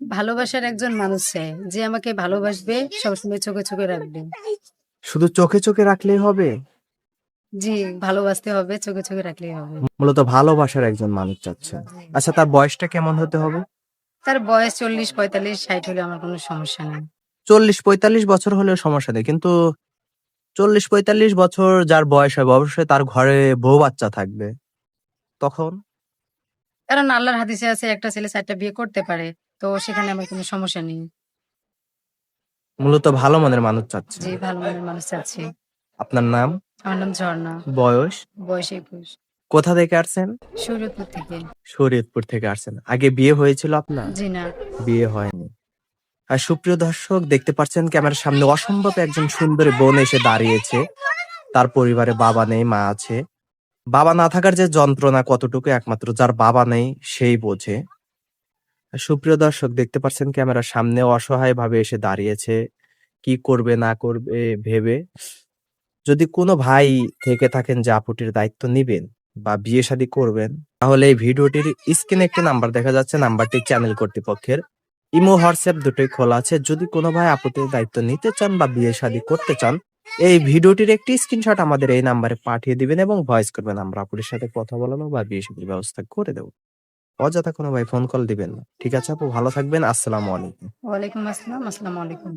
ভালোবাসার একজন মানুষ চাই যে আমাকে ভালোবাসবে সবসময় চোখে চোখে রাখবে। শুধু চোখে চোখে রাখলেই হবে? জি ভালোবাসতে হবে চোখে চোখে রাখলেই হবে। মূলত ভালোবাসার একজন মানুষ চাচ্ছে আচ্ছা তার বয়সটা কেমন হতে হবে? তার বয়স চল্লিশ পঁয়তাল্লিশ ষাট হলে আমার কোনো সমস্যা নেই। চল্লিশ পঁয়তাল্লিশ বছর হলেও সমস্যা নেই কিন্তু চল্লিশ পঁয়তাল্লিশ বছর যার বয়স হবে অবশ্যই তার ঘরে বউ বাচ্চা থাকবে। তখন? কারণ আল্লাহর হাদিসে আছে একটা ছেলে চারটা বিয়ে করতে পারে। তো সেখানে আমার কোনো সমস্যা নেই। মূলত ভালো মনের মানুষ চাচ্ছে যে ভালো মনের মানুষ আছে আপনার নাম? আমার নাম ঝর্ণা। বয়স? বয়স একুশ। কোথা থেকে আসছেন? শরীয়তপুর থেকে। শরীয়তপুর থেকে আসছেন। আগে বিয়ে হয়েছিল আপনার? জি না। বিয়ে হয়নি। আর সুপ্রিয় দর্শক দেখতে পাচ্ছেন ক্যামেরার সামনে অসম্ভব একজন সুন্দরী বোন এসে দাঁড়িয়েছে। তার পরিবারে বাবা নেই মা আছে। বাবা না থাকার যে যন্ত্রণা কতটুকু একমাত্র যার বাবা নেই সেই বোঝে। সুপ্রিয় দর্শক, দেখতে পাচ্ছেন ক্যামেরার সামনে অসহায় ভাবে এসে দাঁড়িয়েছে। কি করবে, না করবে, ভেবে। যদি কোনো ভাই থেকে থাকেন যে দায়িত্ব নিবেন বা বিয়ে শাদী করবেন, তাহলে এই ভিডিওটির স্ক্রিনে একটি নাম্বার দেখা যাচ্ছে, নাম্বারটি চ্যানেল কর্তৃপক্ষের। ইমো, হোয়াটসঅ্যাপ দুটোই খোলা আছে। যদি কোনো ভাই আপুটির দায়িত্ব নিতে চান বা বিয়ে শাদী করতে চান, এই ভিডিওটির একটি স্ক্রিনশট আমাদের এই নাম্বারে পাঠিয়ে দিবেন এবং ভয়েস করবেন। আমরা আপুটির সাথে কথা বলানো বা বিয়ে শাদীর ব্যবস্থা করে দেবো। অযথা কোনো ভাই ফোন কল দিবেন না। ঠিক আছে আপু? ভালো থাকবেন। আসসালামু আলাইকুম। ওয়ালাইকুম আসসালাম। আসসালামু আলাইকুম।